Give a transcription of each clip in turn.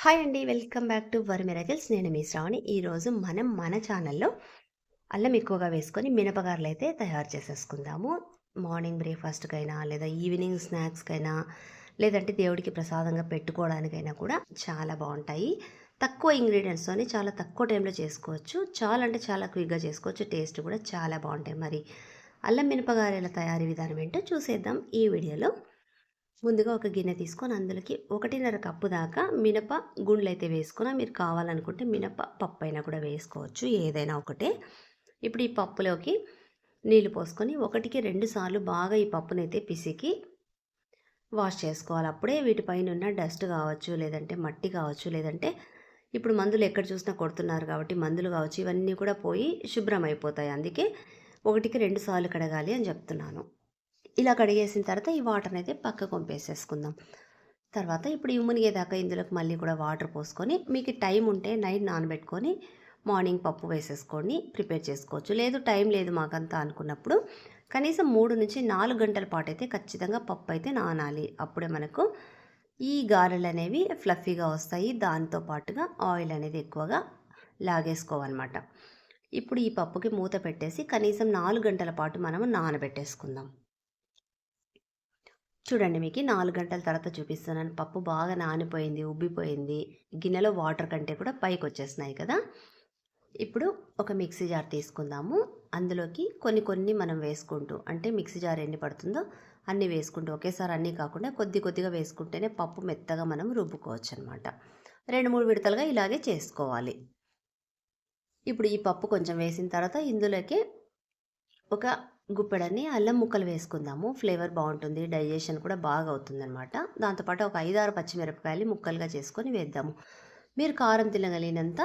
Hi అండి welcome back to our miracles. నేను మీ శ్రావణి. ఈరోజు మనం మన ఛానల్లో అల్లం ఎక్కువగా వేసుకొని మినపగారలు అయితే తయారు చేసేసుకుందాము. మార్నింగ్ బ్రేక్ఫాస్ట్కైనా లేదా ఈవినింగ్ స్నాక్స్కైనా లేదంటే దేవుడికి ప్రసాదంగా పెట్టుకోవడానికైనా కూడా చాలా బాగుంటాయి. తక్కువ ఇంగ్రీడియంట్స్తోని చాలా తక్కువ టైంలో చేసుకోవచ్చు. చాలా అంటే చాలా క్విక్గా చేసుకోవచ్చు. టేస్ట్ కూడా చాలా బాగుంటాయి. మరి అల్లం మినపగారెల తయారీ విధానం ఏంటో చూసేద్దాం ఈ వీడియోలో. ముందుగా ఒక గిన్నె తీసుకొని అందులోకి ఒకటిన్నర కప్పు దాకా మినప గుండ్లు అయితే వేసుకున్నా మీరు కావాలనుకుంటే మినప పప్పు అయినా కూడా వేసుకోవచ్చు ఏదైనా ఒకటే. ఇప్పుడు ఈ పప్పులోకి నీళ్ళు పోసుకొని ఒకటికి రెండు సార్లు బాగా ఈ పప్పునైతే పిసికి వాష్ చేసుకోవాలి. అప్పుడే వీటిపైన ఉన్న డస్ట్ కావచ్చు లేదంటే మట్టి కావచ్చు లేదంటే ఇప్పుడు మందులు ఎక్కడ చూసినా కొడుతున్నారు కాబట్టి మందులు కావచ్చు ఇవన్నీ కూడా పోయి శుభ్రం అయిపోతాయి అందుకే ఒకటికి రెండు సార్లు కడగాలి అని చెప్తున్నాను. ఇలా కడిగేసిన తర్వాత ఈ వాటర్ని అయితే పక్కకు పంపేసేసుకుందాం తర్వాత ఇప్పుడు ఈ మునిగేదాకా ఇందులోకి మళ్ళీ కూడా వాటర్ పోసుకొని మీకు టైం ఉంటే నైట్ నానబెట్టుకొని మార్నింగ్ పప్పు వేసేసుకొని ప్రిపేర్ చేసుకోవచ్చు. లేదు టైం లేదు మాకంతా అనుకున్నప్పుడు. కనీసం మూడు నుంచి నాలుగు గంటల పాటు అయితే ఖచ్చితంగా పప్పు అయితే నానాలి. అప్పుడే మనకు ఈ గారెలు అనేవి ఫ్లఫీగా వస్తాయి. దాంతో పాటుగా ఆయిల్ అనేది ఎక్కువగా లాగేసుకోవాలన్నమాట. ఇప్పుడు ఈ పప్పుకి మూత పెట్టేసి కనీసం నాలుగు గంటల పాటు మనము నానబెట్టేసుకుందాం. చూడండి మీకు నాలుగు గంటల తర్వాత చూపిస్తున్నాను. పప్పు బాగా నానిపోయింది ఉబ్బిపోయింది. గిన్నెలో వాటర్ కంటే కూడా పైకి వచ్చేసినాయి కదా. ఇప్పుడు ఒక మిక్సీ జార్ తీసుకుందాము. అందులోకి కొన్ని కొన్ని మనం వేసుకుంటూ అంటే మిక్సీ జార్ ఎన్ని పడుతుందో అన్నీ వేసుకుంటూ ఒకేసారి అన్నీ కాకుండా కొద్ది కొద్దిగా వేసుకుంటేనే పప్పు మెత్తగా మనం రుబ్బుకోవచ్చు అనమాట రెండు మూడు విడతలుగా ఇలాగే చేసుకోవాలి. ఇప్పుడు ఈ పప్పు కొంచెం వేసిన తర్వాత ఇందులోకి ఒక గుప్పెడని అల్లం ముక్కలు వేసుకుందాము. ఫ్లేవర్ బాగుంటుంది డైజెషన్ కూడా బాగా అవుతుందన్నమాట. దాంతోపాటు ఒక ఐదారు పచ్చిమిరపకాయలు ముక్కలుగా చేసుకొని వేద్దాము. మీరు కారం తినగలిగినంత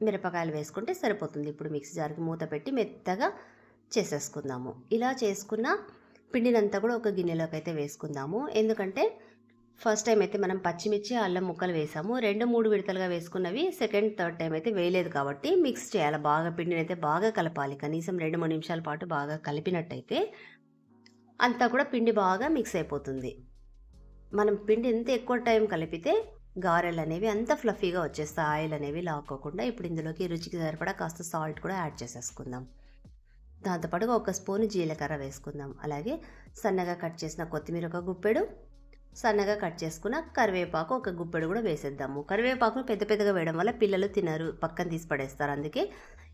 మిరపకాయలు వేసుకుంటే సరిపోతుంది. ఇప్పుడు మిక్సీ జార్కి మూత పెట్టి మెత్తగా చేసేసుకుందాము. ఇలా చేసుకున్న పిండినంతా కూడా ఒక గిన్నెలోకి అయితే వేసుకుందాము. ఎందుకంటే ఫస్ట్ టైం అయితే మనం పచ్చిమిర్చి అల్లం ముక్కలు వేసాము. రెండు మూడు విడతలుగా వేసుకున్నవి. సెకండ్ థర్డ్ టైం అయితే వేయలేదు కాబట్టి మిక్స్ చేయాలి. బాగా పిండిని అయితే బాగా కలపాలి. కనీసం రెండు మూడు నిమిషాల పాటు బాగా కలిపినట్టయితే అంతా కూడా పిండి బాగా మిక్స్ అయిపోతుంది. మనం పిండి ఎంత ఎక్కువ టైం కలిపితే గారెలు అనేవి అంత ఫ్లఫీగా వచ్చేస్తాయి. ఆయిల్ అనేవి లాక్కోకుండా ఇప్పుడు ఇందులోకి రుచికి సరిపడా కాస్త సాల్ట్ కూడా యాడ్ చేసేసుకుందాం. దాంతోపాటుగా ఒక స్పూన్ జీలకర్ర వేసుకుందాం. అలాగే సన్నగా కట్ చేసిన కొత్తిమీర ఒక గుప్పెడు సన్నగా కట్ చేసుకున్న కరివేపాకు ఒక గుప్పెడు కూడా వేసేద్దాము. కరివేపాకును పెద్ద పెద్దగా వేయడం వల్ల పిల్లలు తినరు పక్కన తీసి పడేస్తారు. అందుకే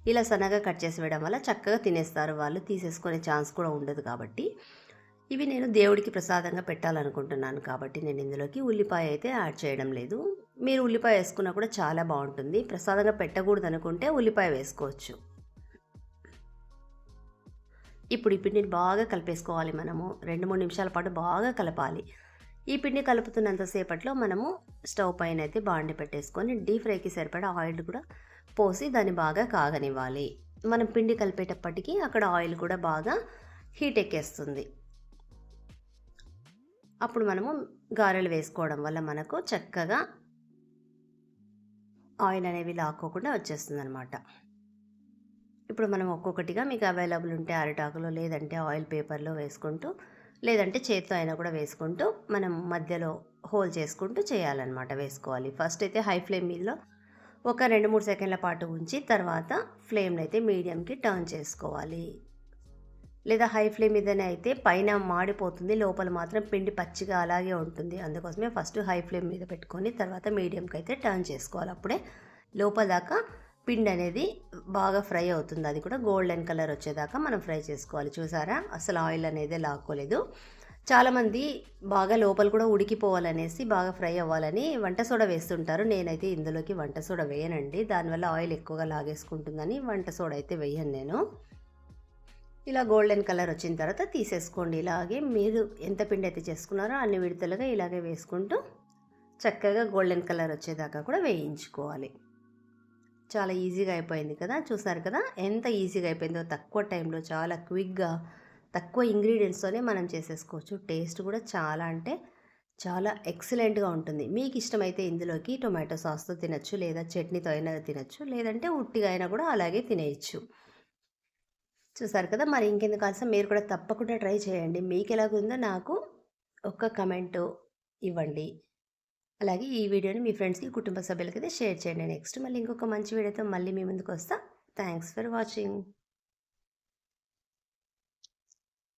ఇలా సన్నగా కట్ చేసి వేయడం వల్ల చక్కగా తినేస్తారు వాళ్ళు తీసేసుకునే ఛాన్స్ కూడా ఉండదు కాబట్టి. ఇవి నేను దేవుడికి ప్రసాదంగా పెట్టాలనుకుంటున్నాను కాబట్టి నేను ఇందులోకి ఉల్లిపాయ అయితే యాడ్ చేయడం లేదు. మీరు ఉల్లిపాయ వేసుకున్నా కూడా చాలా బాగుంటుంది. ప్రసాదంగా పెట్టకూడదు అనుకుంటే ఉల్లిపాయ వేసుకోవచ్చు. ఇప్పుడు ఈ పిండిని బాగా కలిపేసుకోవాలి మనము. రెండు మూడు నిమిషాల పాటు బాగా కలపాలి. ఈ పిండి కలుపుతున్నంతసేపట్లో మనము స్టవ్ పైన అయితే బాండి పెట్టేసుకొని డీప్ ఫ్రైకి సరిపడా ఆయిల్ కూడా పోసి దాన్ని బాగా కాగనివ్వాలి. మనం పిండి కలిపేటప్పటికి అక్కడ ఆయిల్ కూడా బాగా హీట్ ఎక్కేస్తుంది. అప్పుడు మనము గారెలు వేసుకోవడం వల్ల మనకు చక్కగా ఆయిల్ అనేవి లాక్కోకుండా వచ్చేస్తుంది అనమాట ఇప్పుడు మనం ఒక్కొక్కటిగా మీకు అవైలబుల్ ఉంటే అరిటాకులో లేదంటే ఆయిల్ పేపర్లో వేసుకుంటూ లేదంటే చేత్తో అయినా కూడా వేసుకుంటూ మనం మధ్యలో హోల్ చేసుకుంటూ చేయాలన్నమాట వేసుకోవాలి. ఫస్ట్ అయితే హై ఫ్లేమ్ మీదలో ఒక రెండు మూడు సెకండ్ల పాటు ఉంచి తర్వాత ఫ్లేమ్ని అయితే మీడియంకి టర్న్ చేసుకోవాలి. లేదా హై ఫ్లేమ్ మీదనే అయితే పైన మాడిపోతుంది లోపల మాత్రం పిండి పచ్చిగా అలాగే ఉంటుంది. అందుకోసమే ఫస్ట్ హై ఫ్లేమ్ మీద పెట్టుకొని తర్వాత మీడియంకి అయితే టర్న్ చేసుకోవాలి. అప్పుడే లోపల దాకా పిండి అనేది బాగా ఫ్రై అవుతుంది. అది కూడా గోల్డెన్ కలర్ వచ్చేదాకా మనం ఫ్రై చేసుకోవాలి. చూసారా? అసలు ఆయిల్ అనేది లాక్కోలేదు. చాలామంది బాగా లోపల కూడా ఉడికిపోవాలనేసి బాగా ఫ్రై అవ్వాలని వంట సోడా వేస్తుంటారు. నేనైతే ఇందులోకి వంట సోడా వేయనండి. దానివల్ల ఆయిల్ ఎక్కువగా లాగేసుకుంటుందని వంట సోడా అయితే వేయను నేను. ఇలా గోల్డెన్ కలర్ వచ్చిన తర్వాత తీసేసుకోండి. ఇలాగే మీరు ఎంత పిండి అయితే చేసుకున్నారో అన్ని విడతలుగా ఇలాగే వేసుకుంటూ చక్కగా గోల్డెన్ కలర్ వచ్చేదాకా కూడా వేయించుకోవాలి. చాలా ఈజీగా అయిపోయింది కదా చూసారు కదా? ఎంత ఈజీగా అయిపోయిందో తక్కువ టైంలో చాలా క్విక్గా తక్కువ ఇంగ్రీడియంట్స్తోనే మనం చేసేసుకోవచ్చు. టేస్ట్ కూడా చాలా అంటే చాలా ఎక్సలెంట్గా ఉంటుంది. మీకు ఇష్టమైతే ఇందులోకి టొమాటో సాస్తో తినచ్చు లేదా చట్నీతో అయినా తినచ్చు లేదంటే ఉట్టిగా అయినా కూడా అలాగే తినేయచ్చు. చూసారు కదా? మరి ఇంకెందుకు కాల్సిన మీరు కూడా తప్పకుండా ట్రై చేయండి. మీకు ఎలాగుందో నాకు ఒక్క కమెంటు ఇవ్వండి. అలాగే ఈ వీడియోని మీ ఫ్రెండ్స్కి కుటుంబ సభ్యులకి షేర్ చేయండి. నెక్స్ట్ మళ్ళీ ఇంకొక మంచి వీడియోతో మళ్ళీ మీ ముందుకు వస్తా. Thanks for watching.